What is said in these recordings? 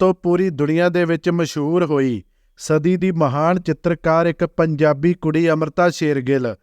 ਤੋਂ ਪੂਰੀ ਦੁਨੀਆ ਦੇ ਵਿੱਚ ਮਸ਼ਹੂਰ ਹੋਈ। ਸਦੀ ਦੀ ਮਹਾਨ ਚਿੱਤਰਕਾਰ ਇੱਕ ਪੰਜਾਬੀ ਕੁੜੀ ਅਮਰਤਾ ਸ਼ੇਰਗਿੱਲ,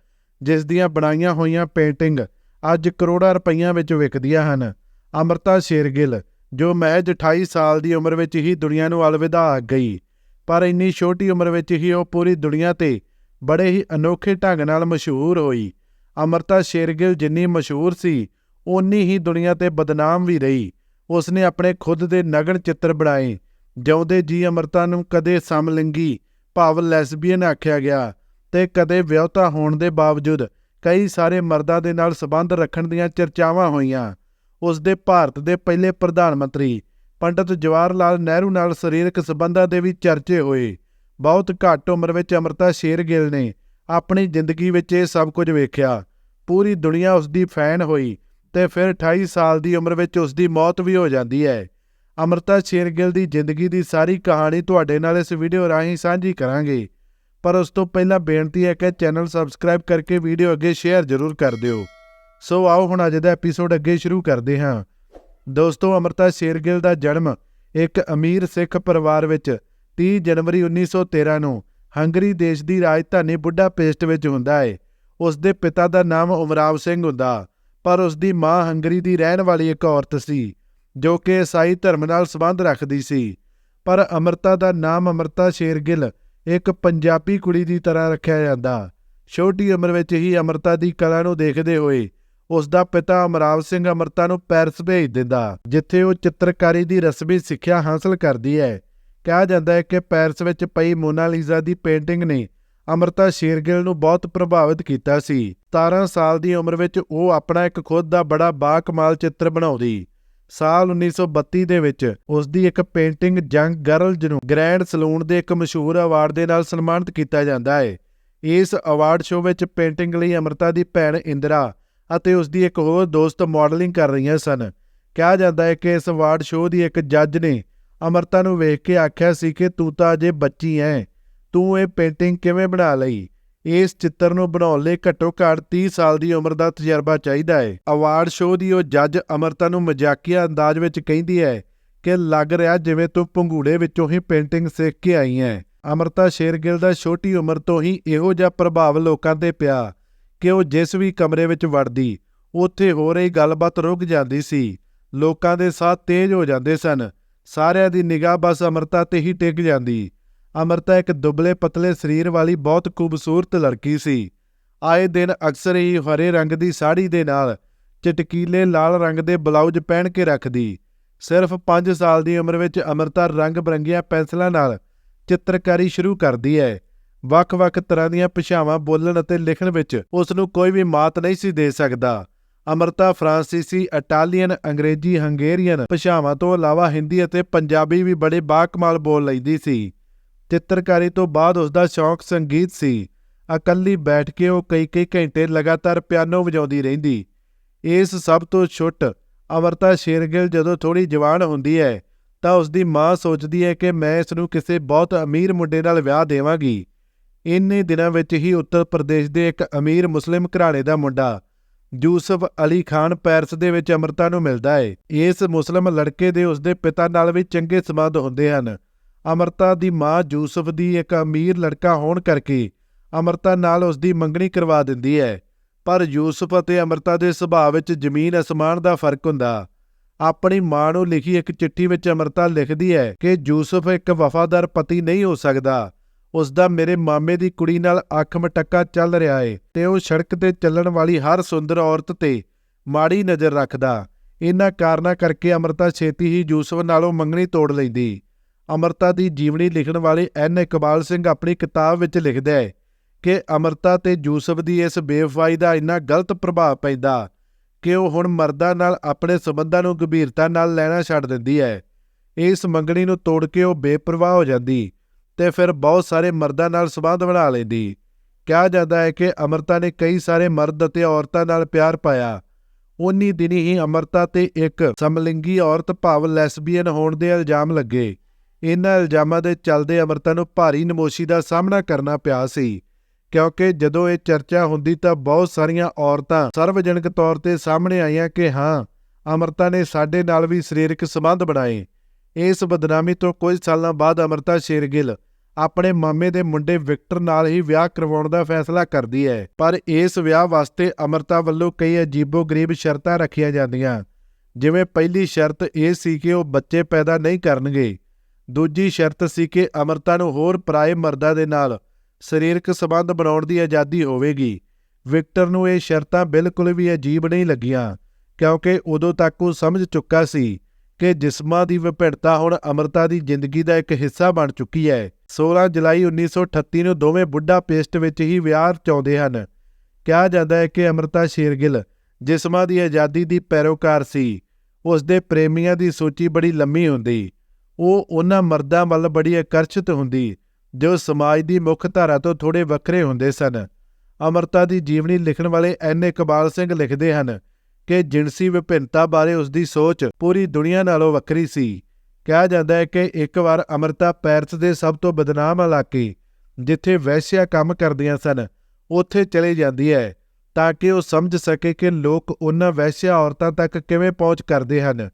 ਜਿਸ ਦੀਆਂ ਬਣਾਈਆਂ ਹੋਈਆਂ ਪੇਂਟਿੰਗ ਅੱਜ ਕਰੋੜਾਂ ਰੁਪਈਆਂ ਵਿੱਚ ਵਿਕਦੀਆਂ ਹਨ। ਅਮਰਤਾ ਸ਼ੇਰਗਿੱਲ, ਜੋ ਮਹਿਜ 28 ਸਾਲ ਦੀ ਉਮਰ ਵਿੱਚ ਹੀ ਦੁਨੀਆ ਨੂੰ ਅਲਵਿਦਾ ਆ ਗਈ, ਪਰ ਇੰਨੀ ਛੋਟੀ ਉਮਰ ਵਿੱਚ ਹੀ ਉਹ ਪੂਰੀ ਦੁਨੀਆ ਤੇ ਬੜੇ ਹੀ ਅਨੋਖੇ ਢੰਗ ਨਾਲ ਮਸ਼ਹੂਰ ਹੋਈ। ਅਮਰਤਾ ਸ਼ੇਰਗਿੱਲ ਜਿੰਨੀ ਮਸ਼ਹੂਰ ਸੀ, ਓਨੀ ਹੀ ਦੁਨੀਆ ਤੇ ਬਦਨਾਮ ਵੀ ਰਹੀ। ਉਸ ਨੇ ਆਪਣੇ ਖੁਦ ਦੇ ਨਗਨ ਚਿੱਤਰ ਬਣਾਏ, ਜਿਉਂਦੇ ਜੀ ਅਮਰਤਾ ਨੂੰ ਕਦੇ ਸਮਲਿੰਗੀ, ਭਾਵ ਲੈਸਬੀਅਨ ਆਖਿਆ ਗਿਆ ਤੇ ਕਦੇ ਵਿਆਹਤਾ ਹੋਣ ਦੇ ਬਾਵਜੂਦ ਕਈ ਸਾਰੇ ਮਰਦਾਂ ਦੇ ਨਾਲ ਸੰਬੰਧ ਰੱਖਣ ਦੀਆਂ ਚਰਚਾਵਾਂ ਹੋਈਆਂ। ਉਸ ਦੇ ਭਾਰਤ ਦੇ ਪਹਿਲੇ ਪ੍ਰਧਾਨ ਮੰਤਰੀ ਪੰਡਤ ਜਵਾਹਰ ਲਾਲ ਨਹਿਰੂ ਨਾਲ ਸਰੀਰਕ ਸੰਬੰਧਾਂ ਦੇ ਵੀ ਚਰਚੇ ਹੋਏ। ਬਹੁਤ ਘੱਟ ਉਮਰ ਵਿੱਚ ਅਮਰਤਾ ਸ਼ੇਰਗਿੱਲ ਨੇ ਆਪਣੀ ਜ਼ਿੰਦਗੀ ਵਿੱਚ ਇਹ ਸਭ ਕੁਝ ਵੇਖਿਆ। ਪੂਰੀ ਦੁਨੀਆ ਉਸ ਦੀ ਫੈਨ ਹੋਈ ਤੇ ਫਿਰ 28 ਸਾਲ ਦੀ ਉਮਰ ਵਿੱਚ ਉਸ ਦੀ ਮੌਤ ਵੀ ਹੋ ਜਾਂਦੀ ਹੈ। ਅਮਰਤਾ ਸ਼ੇਰਗਿੱਲ ਦੀ ਜ਼ਿੰਦਗੀ ਦੀ ਸਾਰੀ ਕਹਾਣੀ ਤੁਹਾਡੇ ਨਾਲ ਇਸ ਵੀਡੀਓ ਰਾਹੀਂ ਸਾਂਝੀ ਕਰਾਂਗੇ। ਪਰ ਉਸ ਤੋਂ ਪਹਿਲਾਂ ਬੇਨਤੀ ਹੈ ਕਿ ਚੈਨਲ ਸਬਸਕ੍ਰਾਈਬ ਕਰਕੇ ਵੀਡੀਓ ਅੱਗੇ ਸ਼ੇਅਰ ਜ਼ਰੂਰ ਕਰ ਦਿਓ। ਸੋ ਆਓ ਹੁਣ ਅੱਜ ਦਾ ਐਪੀਸੋਡ ਅੱਗੇ ਸ਼ੁਰੂ ਕਰਦੇ ਹਾਂ। ਦੋਸਤੋ, ਅਮਰਤਾ ਸ਼ੇਰਗਿੱਲ ਦਾ ਜਨਮ ਇੱਕ ਅਮੀਰ ਸਿੱਖ ਪਰਿਵਾਰ ਵਿੱਚ 30 ਜਨਵਰੀ 1913 ਨੂੰ ਹੰਗਰੀ ਦੇਸ਼ ਦੀ ਰਾਜਧਾਨੀ ਬੁੱਢਾਪੇਸਟ ਵਿੱਚ ਹੁੰਦਾ ਹੈ। ਉਸ ਦੇ ਪਿਤਾ ਦਾ ਨਾਮ ਉਮਰਾਵ ਸਿੰਘ ਹੁੰਦਾ। ਪਰ ਉਸ ਦੀ ਮਾਂ ਹੰਗਰੀ ਦੀ ਰਹਿਣ ਵਾਲੀ ਇੱਕ ਔਰਤ ਸੀ, ਜੋ ਕਿ ਈਸਾਈ ਧਰਮ ਨਾਲ ਸੰਬੰਧ ਰੱਖਦੀ ਸੀ। ਪਰ ਅਮਰਤਾ ਦਾ ਨਾਮ ਅਮਰਤਾ ਸ਼ੇਰਗਿੱਲ ਇੱਕ ਪੰਜਾਬੀ ਕੁੜੀ ਦੀ ਤਰ੍ਹਾਂ ਰੱਖਿਆ ਜਾਂਦਾ। ਛੋਟੀ ਉਮਰ ਵਿੱਚ ਹੀ ਅਮਰਤਾ ਦੀ ਕਲਾ ਨੂੰ ਦੇਖਦੇ ਹੋਏ ਉਸ ਦਾ ਪਿਤਾ ਅਮਰਾਵ ਸਿੰਘ ਅਮਰਤਾ ਨੂੰ ਪੈਰਿਸ ਭੇਜ ਦਿੰਦਾ, ਜਿੱਥੇ ਉਹ ਚਿੱਤਰਕਾਰੀ ਦੀ ਰਸਮੀ ਸਿੱਖਿਆ ਹਾਸਲ ਕਰਦੀ ਹੈ। ਕਿਹਾ ਜਾਂਦਾ ਹੈ ਕਿ ਪੈਰਿਸ ਵਿੱਚ ਪਈ ਮੋਨਾਲੀਜ਼ਾ ਦੀ ਪੇਂਟਿੰਗ ਨੇ ਅਮਰਤਾ ਸ਼ੇਰਗਿੱਲ ਨੂੰ ਬਹੁਤ ਪ੍ਰਭਾਵਿਤ ਕੀਤਾ ਸੀ। 17 ਸਾਲ ਦੀ ਉਮਰ ਵਿੱਚ ਉਹ ਆਪਣਾ ਇੱਕ ਖੁਦ ਦਾ ਬੜਾ ਬਾਕਮਾਲ ਚਿੱਤਰ ਬਣਾਉਂਦੀ। ਸਾਲ 1932 ਦੇ ਵਿੱਚ ਉਸ ਦੀ ਇੱਕ ਪੇਂਟਿੰਗ ਜੰਗ ਗਰਲਜ਼ ਨੂੰ ਗ੍ਰੈਂਡ ਸਲੂਨ ਦੇ ਇੱਕ ਮਸ਼ਹੂਰ ਅਵਾਰਡ ਦੇ ਨਾਲ ਸਨਮਾਨਿਤ ਕੀਤਾ ਜਾਂਦਾ ਹੈ। ਇਸ ਅਵਾਰਡ ਸ਼ੋਅ ਵਿੱਚ ਪੇਂਟਿੰਗ ਲਈ ਅਮਰਤਾ ਦੀ ਭੈਣ ਇੰਦਰਾ ਅਤੇ ਉਸ ਦੀ ਇੱਕ ਹੋਰ ਦੋਸਤ ਮਾਡਲਿੰਗ ਕਰ ਰਹੀਆਂ ਸਨ। ਕਿਹਾ ਜਾਂਦਾ ਹੈ ਕਿ ਇਸ ਅਵਾਰਡ ਸ਼ੋਅ ਦੀ ਇੱਕ ਜੱਜ ਨੇ ਅਮਰਤਾ ਨੂੰ ਵੇਖ ਕੇ ਆਖਿਆ ਸੀ ਕਿ ਤੂੰ ਤਾਂ ਅਜੇ ਬੱਚੀ ਐ ਤੂੰ ਇਹ ਪੇਂਟਿੰਗ ਕਿਵੇਂ ਬਣਾ ਲਈ? ਇਸ ਚਿੱਤਰ ਨੂੰ ਬਣਾਉਣ ਲਈ ਘੱਟੋ ਘੱਟ 30 ਸਾਲ ਦੀ ਉਮਰ ਦਾ ਤਜਰਬਾ ਚਾਹੀਦਾ ਹੈ। ਅਵਾਰਡ ਸ਼ੋਅ ਦੀ ਉਹ ਜੱਜ ਅਮਰਤਾ ਨੂੰ ਮਜ਼ਾਕੀਆ ਅੰਦਾਜ਼ ਵਿੱਚ ਕਹਿੰਦੀ ਹੈ ਕਿ ਲੱਗ ਰਿਹਾ ਜਿਵੇਂ ਤੂੰ ਪੰਗੂੜੇ ਵਿੱਚੋਂ ਹੀ ਪੇਂਟਿੰਗ ਸਿੱਖ ਕੇ ਆਈ ਹੈ। ਅਮਰਤਾ ਸ਼ੇਰਗਿੱਲ ਦਾ ਛੋਟੀ ਉਮਰ ਤੋਂ ਹੀ ਇਹੋ ਜਿਹਾ ਪ੍ਰਭਾਵ ਲੋਕਾਂ ਤੇ ਪਿਆ ਕਿ ਉਹ ਜਿਸ ਵੀ ਕਮਰੇ ਵਿੱਚ ਵੜਦੀ, ਉੱਥੇ ਹੋ ਰਹੀ ਗੱਲਬਾਤ ਰੁਕ ਜਾਂਦੀ ਸੀ। ਲੋਕਾਂ ਦੇ ਸਾਹ ਤੇਜ਼ ਹੋ ਜਾਂਦੇ ਸਨ। ਸਾਰਿਆਂ ਦੀ ਨਿਗਾਹ ਬਸ ਅਮਰਤਾ ਤੇ ਹੀ ਟਿਕ ਜਾਂਦੀ। ਅਮਰਤਾ ਇੱਕ ਦੁਬਲੇ ਪਤਲੇ ਸਰੀਰ ਵਾਲੀ ਬਹੁਤ ਖੂਬਸੂਰਤ ਲੜਕੀ ਸੀ। ਆਏ ਦਿਨ ਅਕਸਰ ਹੀ ਹਰੇ ਰੰਗ ਦੀ ਸਾੜੀ ਦੇ ਨਾਲ ਚਟਕੀਲੇ ਲਾਲ ਰੰਗ ਦੇ ਬਲਾਊਜ਼ ਪਹਿਨ ਕੇ ਰੱਖਦੀ। ਸਿਰਫ 5 ਸਾਲ ਦੀ ਉਮਰ ਵਿੱਚ ਅਮਰਤਾ ਰੰਗ ਬਰੰਗੀਆਂ ਪੈਨਸਲਾਂ ਨਾਲ ਚਿੱਤਰਕਾਰੀ ਸ਼ੁਰੂ ਕਰਦੀ ਹੈ। ਵੱਖ-ਵੱਖ ਤਰ੍ਹਾਂ ਦੀਆਂ ਭਾਸ਼ਾਵਾਂ ਬੋਲਣ ਅਤੇ ਲਿਖਣ ਵਿੱਚ ਉਸ ਨੂੰ ਕੋਈ ਵੀ ਮਾਤ ਨਹੀਂ ਸੀ ਦੇ ਸਕਦਾ। ਅਮਰਤਾ ਫਰਾਂਸੀਸੀ, ਇਟਾਲੀਅਨ, ਅੰਗਰੇਜ਼ੀ, ਹੰਗੇਰੀਅਨ ਭਾਸ਼ਾਵਾਂ ਤੋਂ ਇਲਾਵਾ ਹਿੰਦੀ ਅਤੇ ਪੰਜਾਬੀ ਵੀ ਬੜੇ ਬਾਕਮਾਲ ਬੋਲ ਲੈਂਦੀ ਸੀ। ਚਿੱਤਰਕਾਰੀ ਤੋਂ ਬਾਅਦ ਉਸ ਦਾ ਸ਼ੌਕ ਸੰਗੀਤ ਸੀ। ਇਕੱਲੀ ਬੈਠ ਕੇ ਉਹ ਕਈ-ਕਈ ਘੰਟੇ ਲਗਾਤਾਰ ਪਿਆਨੋ ਵਜਾਉਂਦੀ ਰਹਿੰਦੀ। ਇਸ ਸਭ ਤੋਂ ਛੁੱਟ ਅਮਰਤਾ ਸ਼ੇਰਗਿੱਲ ਜਦੋਂ ਥੋੜੀ ਜਵਾਨ ਹੁੰਦੀ ਹੈ, ਤਾਂ ਉਸ ਦੀ ਮਾਂ ਸੋਚਦੀ ਹੈ ਕਿ ਮੈਂ ਇਸ ਨੂੰ ਕਿਸੇ ਬਹੁਤ ਅਮੀਰ ਮੁੰਡੇ ਨਾਲ ਵਿਆਹ ਦੇਵਾਂਗੀ। ਇੰਨੇ ਦਿਨਾਂ ਵਿੱਚ ਹੀ ਉੱਤਰ ਪ੍ਰਦੇਸ਼ ਦੇ ਇੱਕ ਅਮੀਰ ਮੁਸਲਿਮ ਘਰਾਣੇ ਦਾ ਮੁੰਡਾ, ਯੂਸਫ ਅਲੀ ਖਾਨ ਪੈਰਿਸ ਦੇ ਵਿੱਚ ਅਮਰਤਾ ਨੂੰ ਮਿਲਦਾ ਹੈ। ਇਸ ਮੁਸਲਿਮ ਲੜਕੇ ਦੇ ਉਸਦੇ ਪਿਤਾ ਨਾਲ ਵੀ ਚੰਗੇ ਸੰਬੰਧ ਹੁੰਦੇ ਹਨ। ਅਮਰਤਾ ਦੀ ਮਾਂ ਯੂਸਫ ਦੀ ਇੱਕ ਅਮੀਰ ਲੜਕਾ ਹੋਣ ਕਰਕੇ ਅਮਰਤਾ ਨਾਲ ਉਸ ਦੀ ਮੰਗਣੀ ਕਰਵਾ ਦਿੰਦੀ ਹੈ। ਪਰ ਯੂਸਫ ਅਤੇ ਅਮਰਤਾ ਦੇ ਸੁਭਾਅ ਵਿੱਚ ਜ਼ਮੀਨ ਅਸਮਾਨ ਦਾ ਫ਼ਰਕ ਹੁੰਦਾ। ਆਪਣੀ ਮਾਂ ਨੂੰ ਲਿਖੀ ਇੱਕ ਚਿੱਠੀ ਵਿੱਚ ਅਮਰਤਾ ਲਿਖਦੀ ਹੈ ਕਿ ਯੂਸਫ ਇੱਕ ਵਫਾਦਾਰ ਪਤੀ ਨਹੀਂ ਹੋ ਸਕਦਾ। ਉਸ ਦਾ ਮੇਰੇ ਮਾਮੇ ਦੀ ਕੁੜੀ ਨਾਲ ਅੱਖ ਮਟੱਕਾ ਚੱਲ ਰਿਹਾ ਏ ਤੇ ਉਹ ਸੜਕ ਤੇ ਚੱਲਣ ਵਾਲੀ ਹਰ ਸੁੰਦਰ ਔਰਤ ਤੇ ਮਾੜੀ ਨਜ਼ਰ ਰੱਖਦਾ। ਇਹਨਾਂ ਕਾਰਨਾਂ ਕਰਕੇ ਅਮਰਤਾ ਛੇਤੀ ਹੀ ਯੂਸਫ ਨਾਲੋਂ ਮੰਗਣੀ ਤੋੜ ਲੈਂਦੀ। ਅਮਰਤਾ ਦੀ ਜੀਵਨੀ ਲਿਖਣ ਵਾਲੇ ਐਨ. ਇਕਬਾਲ ਸਿੰਘ ਆਪਣੀ ਕਿਤਾਬ ਵਿੱਚ ਲਿਖਦਾ ਹੈ ਕਿ ਅਮਰਤਾ ਤੇ ਯੂਸਫ ਦੀ ਇਸ ਬੇਵਫਾਈ ਦਾ ਇੰਨਾ ਗਲਤ ਪ੍ਰਭਾਵ ਪੈਂਦਾ ਕਿ ਉਹ ਹੁਣ ਮਰਦਾਂ ਨਾਲ ਆਪਣੇ ਸਬੰਧਾਂ ਨੂੰ ਗੰਭੀਰਤਾ ਨਾਲ ਲੈਣਾ ਛੱਡ ਦਿੰਦੀ ਹੈ। ਇਸ ਮੰਗਣੀ ਨੂੰ ਤੋੜ ਕੇ ਉਹ ਬੇਪਰਵਾਹ ਹੋ ਜਾਂਦੀ ਤੇ ਫਿਰ ਬਹੁਤ ਸਾਰੇ ਮਰਦਾਂ ਨਾਲ ਸਬੰਧ ਬਣਾ ਲੈਂਦੀ। ਕਿਹਾ ਜਾਂਦਾ ਹੈ ਕਿ ਅਮਰਤਾ ਨੇ ਕਈ ਸਾਰੇ ਮਰਦ ਅਤੇ ਔਰਤਾਂ ਨਾਲ ਪਿਆਰ ਪਾਇਆ। ਉਨੀ ਦਿਨੀ ਹੀ ਅਮਰਤਾ ਤੇ ਇੱਕ ਸਮਲਿੰਗੀ ਔਰਤ ਭਾਵ ਲੈਸਬੀਅਨ ਹੋਣ ਦੇ ਇਲਜ਼ਾਮ ਲੱਗੇ। ਇਹਨਾਂ ਇਲਜ਼ਾਮਾਂ ਦੇ ਚੱਲਦੇ ਅਮਰਤਾ ਨੂੰ ਭਾਰੀ ਨਮੋਸ਼ੀ ਦਾ ਸਾਹਮਣਾ ਕਰਨਾ ਪਿਆ ਸੀ, ਕਿਉਂਕਿ ਜਦੋਂ ਇਹ ਚਰਚਾ ਹੁੰਦੀ ਤਾਂ ਬਹੁਤ ਸਾਰੀਆਂ ਔਰਤਾਂ ਸਰਵਜਨਕ ਤੌਰ ਤੇ ਸਾਹਮਣੇ ਆਈਆਂ ਕਿ ਹਾਂ, ਅਮਰਤਾ ਨੇ ਸਾਡੇ ਨਾਲ ਵੀ ਸਰੀਰਕ ਸੰਬੰਧ ਬਣਾਏ। ਇਸ ਬਦਨਾਮੀ ਤੋਂ ਕੁਝ ਸਾਲਾਂ ਬਾਅਦ ਅਮਰਤਾ ਸ਼ੇਰਗਿੱਲ ਆਪਣੇ ਮਾਮੇ ਦੇ ਮੁੰਡੇ ਵਿਕਟਰ ਨਾਲ ਹੀ ਵਿਆਹ ਕਰਵਾਉਣ ਦਾ ਫੈਸਲਾ ਕਰਦੀ ਹੈ। ਪਰ ਇਸ ਵਿਆਹ ਵਾਸਤੇ ਅਮਰਤਾ ਵੱਲੋਂ ਕਈ ਅਜੀਬੋ-ਗਰੀਬ ਸ਼ਰਤਾਂ ਰੱਖੀਆਂ ਜਾਂਦੀਆਂ, ਜਿਵੇਂ ਪਹਿਲੀ ਸ਼ਰਤ ਇਹ ਸੀ ਕਿ ਉਹ ਬੱਚੇ ਪੈਦਾ ਨਹੀਂ ਕਰਨਗੇ। ਦੂਜੀ ਸ਼ਰਤ ਸੀ ਕਿ ਅਮਰਤਾ ਨੂੰ ਹੋਰ ਪਰਾਏ ਮਰਦਾਂ ਦੇ ਨਾਲ ਸਰੀਰਕ ਸੰਬੰਧ ਬਣਾਉਣ ਦੀ ਆਜ਼ਾਦੀ ਹੋਵੇਗੀ। ਵਿਕਟਰ ਨੂੰ ਇਹ ਸ਼ਰਤਾਂ ਬਿਲਕੁਲ ਵੀ ਅਜੀਬ ਨਹੀਂ ਲੱਗੀਆਂ, ਕਿਉਂਕਿ ਉਦੋਂ ਤੱਕ ਉਹ ਸਮਝ ਚੁੱਕਾ ਸੀ ਕਿ ਜਿਸਮਾਂ ਦੀ ਵਿਭਿੰਨਤਾ ਹੁਣ ਅਮਰਤਾ ਦੀ ਜ਼ਿੰਦਗੀ ਦਾ ਇੱਕ ਹਿੱਸਾ ਬਣ ਚੁੱਕੀ ਹੈ। 16 ਜੁਲਾਈ 1938 ਨੂੰ ਦੋਵੇਂ ਬੁੱਢਾ ਪੇਸਟ ਵਿੱਚ ਹੀ ਵਿਆਹ ਚਾਹੁੰਦੇ ਹਨ। ਕਿਹਾ ਜਾਂਦਾ ਹੈ ਕਿ ਅਮਰਤਾ ਸ਼ੇਰਗਿੱਲ ਜਿਸਮਾਂ ਦੀ ਆਜ਼ਾਦੀ ਦੀ ਪੈਰੋਕਾਰ ਸੀ। ਉਸ ਦੇ ਪ੍ਰੇਮੀਆਂ ਦੀ ਸੂਚੀ ਬੜੀ ਲੰਮੀ ਹੁੰਦੀ। ਉਹ ਉਹਨਾਂ ਮਰਦਾਂ ਵੱਲ ਬੜੀ ਆਕਰਸ਼ਿਤ ਹੁੰਦੀ, ਜੋ ਸਮਾਜ ਦੀ ਮੁੱਖ ਧਾਰਾ ਤੋਂ ਥੋੜੇ ਵੱਖਰੇ ਹੁੰਦੇ ਸਨ। ਅਮਰਤਾ ਦੀ ਜੀਵਨੀ ਲਿਖਣ ਵਾਲੇ ਐਨ. ਏ ਕਬਾਲ ਸਿੰਘ ਲਿਖਦੇ ਹਨ ਕਿ ਜਿਣਸੀ ਵਿਭਿੰਨਤਾ ਬਾਰੇ ਉਸ ਦੀ ਸੋਚ ਪੂਰੀ ਦੁਨੀਆ ਨਾਲੋਂ ਵੱਖਰੀ ਸੀ। ਕਿਹਾ ਜਾਂਦਾ ਹੈ ਕਿ ਇੱਕ ਵਾਰ ਅਮਰਤਾ ਪੈਰਿਸ ਦੇ ਸਭ ਤੋਂ ਬਦਨਾਮ ਇਲਾਕੇ, ਜਿੱਥੇ ਵੈਸ਼ਿਆ ਕੰਮ ਕਰਦੀਆਂ ਸਨ, ਉੱਥੇ ਚਲੇ ਜਾਂਦੀ ਹੈ, ਤਾਂ ਕਿ ਉਹ ਸਮਝ ਸਕੇ ਕਿ ਲੋਕ ਉਹਨਾਂ ਵੈਸ਼ਿਆ ਔਰਤਾਂ ਤੱਕ ਕਿਵੇਂ ਪਹੁੰਚ ਕਰਦੇ ਹਨ।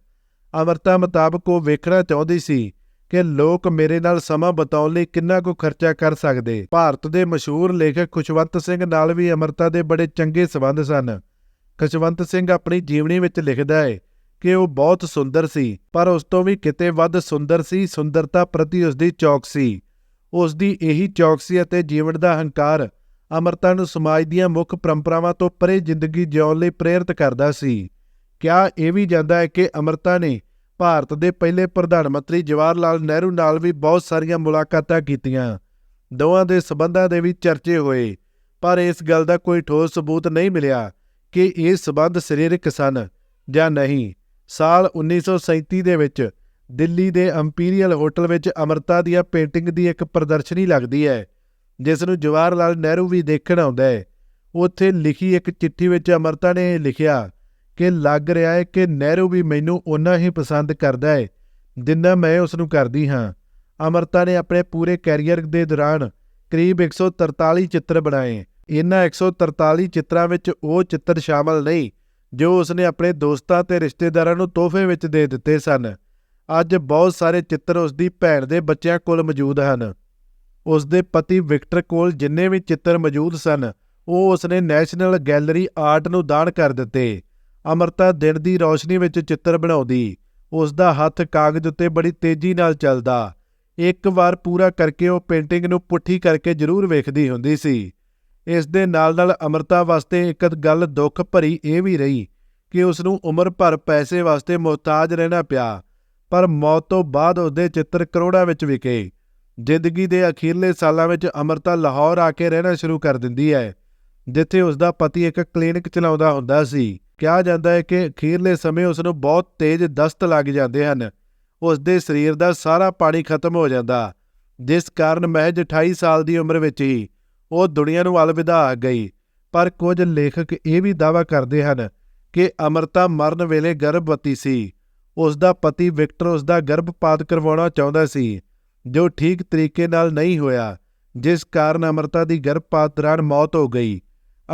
ਅਮਰਤਾ ਮੁਤਾਬਕ ਉਹ ਵੇਖਣਾ ਚਾਹੁੰਦੀ ਸੀ ਕਿ ਲੋਕ ਮੇਰੇ ਨਾਲ ਸਮਾਂ ਬਿਤਾਉਣ ਲਈ ਕਿੰਨਾ ਕੁ ਖਰਚਾ ਕਰ ਸਕਦੇ। ਭਾਰਤ ਦੇ ਮਸ਼ਹੂਰ ਲੇਖਕ ਖੁਸ਼ਵੰਤ ਸਿੰਘ ਨਾਲ ਵੀ ਅਮਰਤਾ ਦੇ ਬੜੇ ਚੰਗੇ ਸਬੰਧ ਸਨ। ਖੁਸ਼ਵੰਤ ਸਿੰਘ ਆਪਣੀ ਜੀਵਨੀ ਵਿੱਚ ਲਿਖਦਾ ਹੈ ਕਿ ਉਹ ਬਹੁਤ ਸੁੰਦਰ ਸੀ, ਪਰ ਉਸ ਤੋਂ ਵੀ ਕਿਤੇ ਵੱਧ ਸੁੰਦਰ ਸੀ, ਸੁੰਦਰਤਾ ਪ੍ਰਤੀ ਉਸ ਦੀ ਚੌਕਸੀ ਉਸ ਦੀ ਇਹੀ ਚੌਕਸੀ ਅਤੇ ਜੀਵਨ ਦਾ ਹੰਕਾਰ ਅਮਰਤਾ ਨੂੰ ਸਮਾਜ ਦੀਆਂ ਮੁੱਖ ਪਰੰਪਰਾਵਾਂ ਤੋਂ ਪਰੇ ਜ਼ਿੰਦਗੀ ਜਿਉਣ ਲਈ ਪ੍ਰੇਰਿਤ ਕਰਦਾ ਸੀ। ਕਿਹਾ, ਇਹ ਵੀ ਜਾਂਦਾ ਹੈ ਕਿ ਅਮਰਤਾ ਨੇ ਭਾਰਤ ਦੇ ਪਹਿਲੇ ਪ੍ਰਧਾਨ ਮੰਤਰੀ ਜਵਾਹਰ ਲਾਲ ਨਹਿਰੂ ਨਾਲ ਵੀ ਬਹੁਤ ਸਾਰੀਆਂ ਮੁਲਾਕਾਤਾਂ ਕੀਤੀਆਂ। ਦੋਵਾਂ ਦੇ ਸਬੰਧਾਂ ਦੇ ਵੀ ਚਰਚੇ ਹੋਏ, ਪਰ ਇਸ ਗੱਲ ਦਾ ਕੋਈ ਠੋਸ ਸਬੂਤ ਨਹੀਂ ਮਿਲਿਆ ਕਿ ਇਹ ਸਬੰਧ ਸਰੀਰਕ ਸਨ ਜਾਂ ਨਹੀਂ। ਸਾਲ 1937 ਦੇ ਵਿੱਚ ਦਿੱਲੀ ਦੇ ਇੰਪੀਰੀਅਲ ਹੋਟਲ ਵਿੱਚ ਅਮਰਤਾ ਦੀਆਂ ਪੇਂਟਿੰਗ ਦੀ ਇੱਕ ਪ੍ਰਦਰਸ਼ਨੀ ਲੱਗਦੀ ਹੈ, ਜਿਸ ਨੂੰ ਜਵਾਹਰ ਲਾਲ ਨਹਿਰੂ ਵੀ ਦੇਖਣ ਆਉਂਦਾ ਹੈ। ਉੱਥੇ ਲਿਖੀ ਇੱਕ ਚਿੱਠੀ ਵਿੱਚ ਅਮਰਤਾ ਨੇ ਲਿਖਿਆ ਕਿ ਲੱਗ ਰਿਹਾ ਹੈ ਕਿ ਨਹਿਰੂ ਵੀ ਮੈਨੂੰ ਉਨਾ ਹੀ ਪਸੰਦ ਕਰਦਾ ਹੈ, ਜਿੰਨਾ ਮੈਂ ਉਸ ਨੂੰ ਕਰਦੀ ਹਾਂ। ਅਮਰਤਾ ਨੇ ਆਪਣੇ ਪੂਰੇ ਕੈਰੀਅਰ ਦੇ ਦੌਰਾਨ ਕਰੀਬ 143 ਚਿੱਤਰ ਬਣਾਏ। ਇਹਨਾਂ 143 ਚਿੱਤਰਾਂ ਵਿੱਚ ਉਹ ਚਿੱਤਰ ਸ਼ਾਮਲ ਨਹੀਂ, ਜੋ ਉਸਨੇ ਆਪਣੇ ਦੋਸਤਾਂ ਤੇ ਰਿਸ਼ਤੇਦਾਰਾਂ ਨੂੰ ਤੋਹਫੇ ਵਿੱਚ ਦੇ ਦਿੱਤੇ ਸਨ। ਅੱਜ ਬਹੁਤ ਸਾਰੇ ਚਿੱਤਰ ਉਸਦੀ ਭੈਣ ਦੇ ਬੱਚਿਆਂ ਕੋਲ ਮੌਜੂਦ ਹਨ। ਉਸਦੇ ਪਤੀ ਵਿਕਟਰ ਕੋਲ ਜਿੰਨੇ ਵੀ ਚਿੱਤਰ ਮੌਜੂਦ ਸਨ, ਉਹ ਉਸਨੇ ਨੈਸ਼ਨਲ ਗੈਲਰੀ ਆਰਟ ਨੂੰ ਦਾਨ ਕਰ ਦਿੱਤੇ। ਅਮਰਤਾ ਦਿਨ ਦੀ ਰੌਸ਼ਨੀ ਵਿੱਚ ਚਿੱਤਰ ਬਣਾਉਂਦੀ। ਉਸ ਦਾ ਹੱਥ ਕਾਗਜ਼ ਉੱਤੇ ਬੜੀ ਤੇਜ਼ੀ ਨਾਲ ਚੱਲਦਾ। ਇੱਕ ਵਾਰ ਪੂਰਾ ਕਰਕੇ ਉਹ ਪੇਂਟਿੰਗ ਨੂੰ ਪੁੱਠੀ ਕਰਕੇ ਜ਼ਰੂਰ ਵੇਖਦੀ ਹੁੰਦੀ ਸੀ। ਇਸ ਦੇ ਨਾਲ-ਨਾਲ ਅਮਰਤਾ ਵਾਸਤੇ ਇੱਕ ਗੱਲ ਦੁੱਖ ਭਰੀ ਇਹ ਵੀ ਰਹੀ ਕਿ ਉਸ ਨੂੰ ਉਮਰ ਭਰ ਪੈਸੇ ਵਾਸਤੇ ਮੁਹਤਾਜ ਰਹਿਣਾ ਪਿਆ, ਪਰ ਮੌਤ ਤੋਂ ਬਾਅਦ ਉਸਦੇ ਚਿੱਤਰ ਕਰੋੜਾਂ ਵਿੱਚ ਵਿਕੇ। ਜ਼ਿੰਦਗੀ ਦੇ ਅਖੀਰਲੇ ਸਾਲਾਂ ਵਿੱਚ ਅਮਰਤਾ ਲਾਹੌਰ ਆ ਕੇ ਰਹਿਣਾ ਸ਼ੁਰੂ ਕਰ ਦਿੰਦੀ ਹੈ, ਜਿੱਥੇ ਉਸ ਦਾ ਪਤੀ ਇੱਕ ਕਲੀਨਿਕ ਚਲਾਉਂਦਾ ਹੁੰਦਾ ਸੀ। ਕਿਹਾ ਜਾਂਦਾ ਹੈ ਕਿ ਅਖੀਰਲੇ ਸਮੇਂ ਉਸ ਨੂੰ ਬਹੁਤ ਤੇਜ਼ ਦਸਤ ਲੱਗ ਜਾਂਦੇ ਹਨ। ਉਸ ਦੇ ਸਰੀਰ ਦਾ ਸਾਰਾ ਪਾਣੀ ਖਤਮ ਹੋ ਜਾਂਦਾ। ਜਿਸ ਕਾਰਨ ਮਹਿਜ 28 ਸਾਲ ਦੀ ਉਮਰ ਵਿੱਚ ਹੀ ਉਹ ਦੁਨੀਆ ਨੂੰ ਅਲਵਿਦਾ ਆ ਗਈ। ਪਰ ਕੁਝ ਲੇਖਕ ਇਹ ਵੀ ਦਾਅਵਾ ਕਰਦੇ ਹਨ ਕਿ ਅਮਰਤਾ ਮਰਨ ਵੇਲੇ ਗਰਭਵਤੀ ਸੀ। ਉਸ ਦਾ ਪਤੀ ਵਿਕਟਰ ਉਸ ਦਾ ਗਰਭਪਾਤ ਕਰਵਾਉਣਾ ਚਾਹੁੰਦਾ ਸੀ, ਜੋ ਠੀਕ ਤਰੀਕੇ ਨਾਲ ਨਹੀਂ ਹੋਇਆ, ਜਿਸ ਕਾਰਨ ਅਮਰਤਾ ਦੀ ਗਰਭਪਾਤ ਦੌਰਾਨ ਮੌਤ ਹੋ ਗਈ।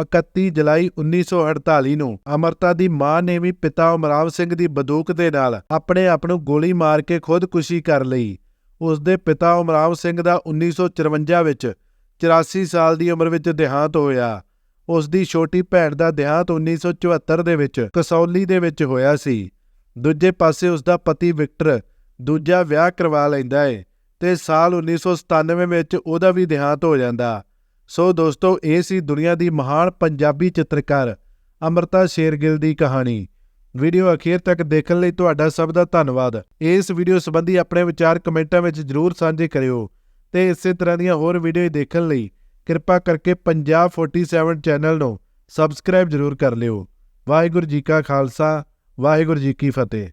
31 ਜੁਲਾਈ 1948 ਨੂੰ ਅਮਰਤਾ ਦੀ ਮਾਂ ਨੇ ਵੀ ਪਿਤਾ ਉਮਰਾਵ ਸਿੰਘ ਦੀ ਬੰਦੂਕ ਦੇ ਨਾਲ ਆਪਣੇ ਆਪ ਨੂੰ ਗੋਲੀ ਮਾਰ ਕੇ ਖੁਦਕੁਸ਼ੀ ਕਰ ਲਈ। ਉਸ ਦੇ ਪਿਤਾ ਉਮਰਾਵ ਸਿੰਘ ਦਾ 1954 ਵਿੱਚ 84 ਸਾਲ ਦੀ ਉਮਰ ਵਿੱਚ ਦੇਹਾਂਤ ਹੋਇਆ। ਉਸ ਦੀ ਛੋਟੀ ਭੈਣ ਦਾ ਦੇਹਾਂਤ 1974 ਦੇ ਵਿੱਚ ਕਸੌਲੀ ਦੇ ਵਿੱਚ ਹੋਇਆ ਸੀ। ਦੂਜੇ ਪਾਸੇ ਉਸ ਦਾ ਪਤੀ ਵਿਕਟਰ ਦੂਜਾ ਵਿਆਹ ਕਰਵਾ ਲੈਂਦਾ ਏ ਤੇ ਸਾਲ 1997 ਵਿੱਚ ਉਹਦਾ ਵੀ ਦੇਹਾਂਤ ਹੋ ਜਾਂਦਾ। ਸੋ ਦੋਸਤੋ, ਇਹ ਸੀ ਦੁਨੀਆ ਦੀ ਮਹਾਨ ਪੰਜਾਬੀ ਚਿੱਤਰਕਾਰ ਅਮਰਤਾ ਸ਼ੇਰਗਿੱਲ ਦੀ ਕਹਾਣੀ। ਵੀਡੀਓ ਅਖੀਰ ਤੱਕ ਦੇਖਣ ਲਈ ਤੁਹਾਡਾ ਸਭ ਦਾ ਧੰਨਵਾਦ। ਇਸ ਵੀਡੀਓ ਸੰਬੰਧੀ ਆਪਣੇ ਵਿਚਾਰ ਕਮੈਂਟਾਂ ਵਿੱਚ ਜਰੂਰ ਸਾਂਝੇ ਕਰਿਓ ਤੇ ਇਸੇ ਤਰ੍ਹਾਂ ਦੀਆਂ ਹੋਰ ਵੀਡੀਓ ਦੇਖਣ ਲਈ ਕਿਰਪਾ ਕਰਕੇ ਪੰਜਾਬ 47 ਚੈਨਲ ਨੂੰ ਸਬਸਕ੍ਰਾਈਬ ਜਰੂਰ ਕਰ ਲਿਓ। ਵਾਹਿਗੁਰੂ ਜੀ ਕਾ ਖਾਲਸਾ, ਵਾਹਿਗੁਰੂ ਜੀ ਕੀ ਫਤਿਹ।